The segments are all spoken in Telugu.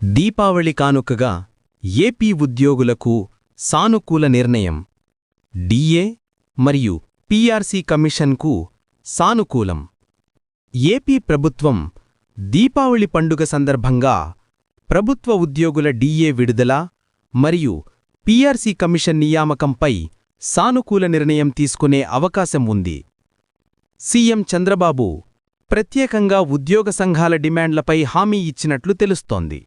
దీపావళి కానుకగా ఏపీ ఉద్యోగులకు సానుకూల నిర్ణయం. డిఏ మరియు పీఆర్సీ కమిషన్కు సానుకూలం. ఏపీ ప్రభుత్వం దీపావళి పండుగ సందర్భంగా ప్రభుత్వ ఉద్యోగుల డిఏ విడుదల మరియు పీఆర్సీ కమిషన్ నియామకంపై సానుకూల నిర్ణయం తీసుకునే అవకాశం ఉంది. సీఎం చంద్రబాబు ప్రత్యేకంగా ఉద్యోగ సంఘాల డిమాండ్లపై హామీ ఇచ్చినట్లు తెలుస్తోంది.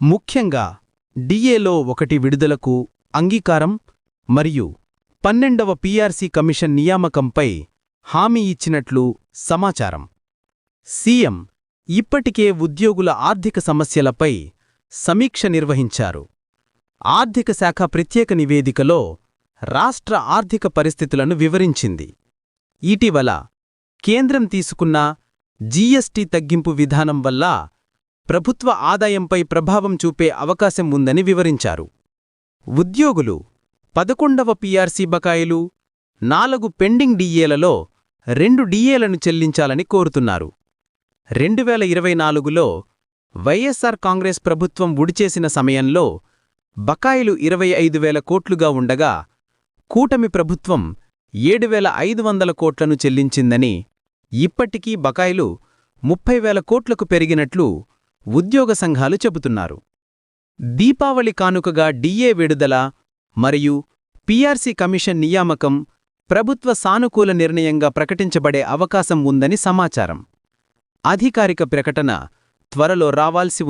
ముఖ్యంగా డిఏలో ఒకటి విడుదలకు అంగీకారం మరియు పన్నెండవ పీఆర్సీ కమిషన్ నియామకంపై హామీ ఇచ్చినట్లు సమాచారం. సీఎం ఇప్పటికే ఉద్యోగుల ఆర్థిక సమస్యలపై సమీక్ష నిర్వహించారు. ఆర్థిక శాఖ ప్రత్యేక నివేదికలో రాష్ట్ర ఆర్థిక పరిస్థితులను వివరించింది. ఇటీవల కేంద్రం తీసుకున్న జీఎస్టీ తగ్గింపు విధానం వల్ల ప్రభుత్వ ఆదాయంపై ప్రభావం చూపే అవకాశం ఉందని వివరించారు. ఉద్యోగులు పదకొండవ పీఆర్సీ బకాయిలు నాలుగు పెండింగ్ డిఏలలో రెండు డిఏలను చెల్లించాలని కోరుతున్నారు. రెండు వేల ఇరవై నాలుగులో వైఎస్ఆర్ కాంగ్రెస్ ప్రభుత్వం ఉడిచేసిన సమయంలో బకాయిలు ఇరవై ఐదు వేల కోట్లుగా ఉండగా కూటమి ప్రభుత్వం ఏడు వేల ఐదు వందల కోట్లను చెల్లించిందని ఇప్పటికీ బకాయిలు ముప్పై వేల కోట్లకు పెరిగినట్లు ఉద్యోగ సంఘాలు చెబుతున్నారు. దీపావళి కానుకగా డిఏ విడుదల మరియు పీఆర్సీ కమిషన్ నియామకం ప్రభుత్వ సానుకూల నిర్ణయంగా ప్రకటించబడే అవకాశం ఉందని సమాచారం. అధికారిక ప్రకటన త్వరలో రావాల్సి ఉంది